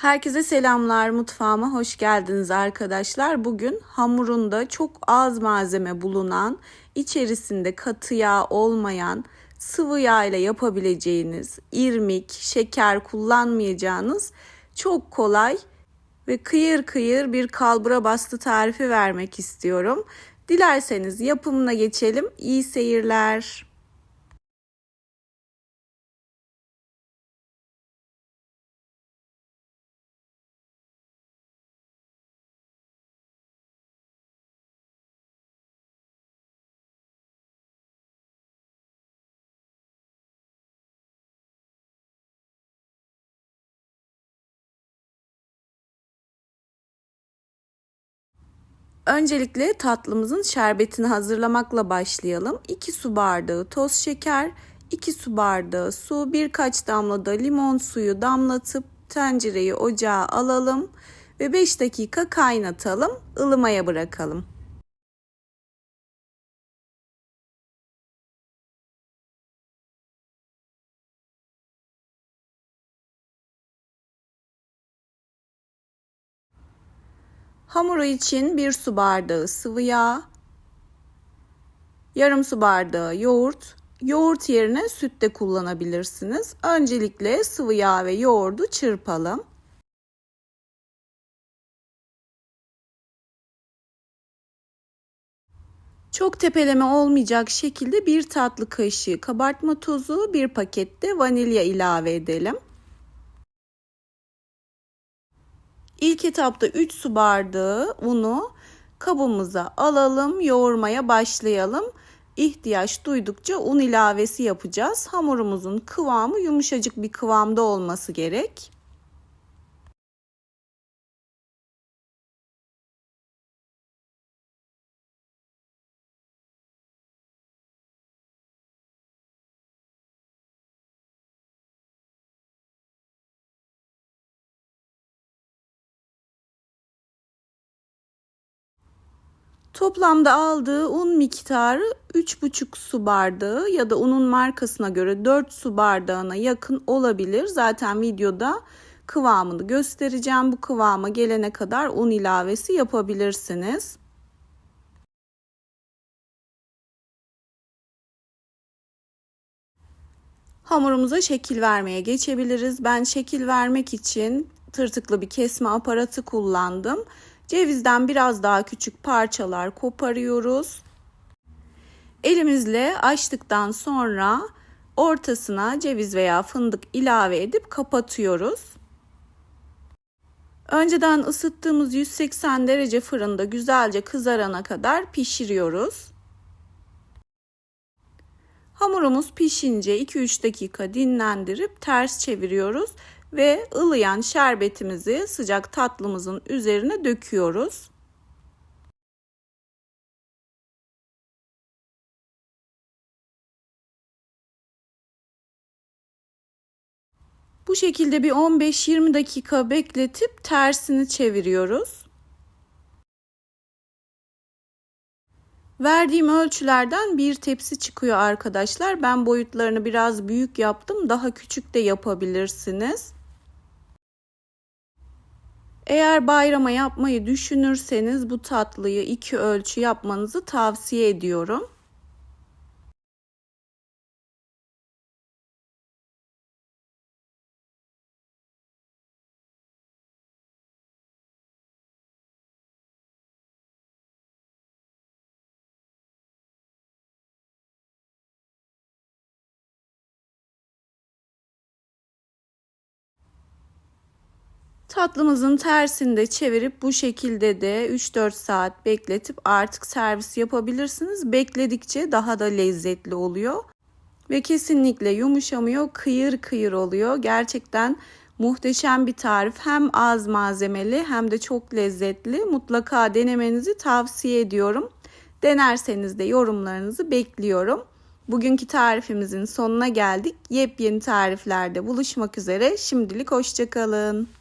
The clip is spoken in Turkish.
Herkese selamlar mutfağıma hoş geldiniz arkadaşlar. Bugün hamurunda çok az malzeme bulunan, içerisinde katı yağ olmayan, sıvı yağ ile yapabileceğiniz, irmik, şeker kullanmayacağınız çok kolay ve kıyır kıyır bir kalbura bastı tarifi vermek istiyorum. Dilerseniz yapımına geçelim. İyi seyirler. Öncelikle tatlımızın şerbetini hazırlamakla başlayalım. 2 su bardağı toz şeker, 2 su bardağı su, birkaç damla da limon suyu damlatıp tencereyi ocağa alalım ve 5 dakika kaynatalım, ılımaya bırakalım. Hamuru için 1 su bardağı sıvı yağ, yarım su bardağı yoğurt, yoğurt yerine süt de kullanabilirsiniz. Öncelikle sıvı yağ ve yoğurdu çırpalım. Çok tepeleme olmayacak şekilde bir tatlı kaşığı kabartma tozu, bir pakette vanilya ilave edelim. İlk etapta 3 su bardağı unu kabımıza alalım, yoğurmaya başlayalım. İhtiyaç duydukça un ilavesi yapacağız. Hamurumuzun kıvamı yumuşacık bir kıvamda olması gerek. Toplamda aldığı un miktarı 3,5 su bardağı ya da unun markasına göre 4 su bardağına yakın olabilir. Zaten videoda kıvamını göstereceğim. Bu kıvama gelene kadar un ilavesi yapabilirsiniz. Hamurumuza şekil vermeye geçebiliriz. Ben şekil vermek için tırtıklı bir kesme aparatı kullandım. Cevizden biraz daha küçük parçalar koparıyoruz. Elimizle açtıktan sonra ortasına ceviz veya fındık ilave edip kapatıyoruz. Önceden ısıttığımız 180 derece fırında güzelce kızarana kadar pişiriyoruz. Hamurumuz pişince 2-3 dakika dinlendirip ters çeviriyoruz ve ılıyan şerbetimizi sıcak tatlımızın üzerine döküyoruz. Bu şekilde bir 15-20 dakika bekletip tersini çeviriyoruz. Verdiğim ölçülerden bir tepsi çıkıyor arkadaşlar. Ben boyutlarını biraz büyük yaptım. Daha küçük de yapabilirsiniz. Eğer bayrama yapmayı düşünürseniz bu tatlıyı iki ölçü yapmanızı tavsiye ediyorum. Tatlımızın tersini de çevirip bu şekilde de 3-4 saat bekletip artık servis yapabilirsiniz. Bekledikçe daha da lezzetli oluyor. Ve kesinlikle yumuşamıyor, kıyır kıyır oluyor. Gerçekten muhteşem bir tarif. Hem az malzemeli hem de çok lezzetli. Mutlaka denemenizi tavsiye ediyorum. Denerseniz de yorumlarınızı bekliyorum. Bugünkü tarifimizin sonuna geldik. Yepyeni tariflerde buluşmak üzere. Şimdilik hoşçakalın.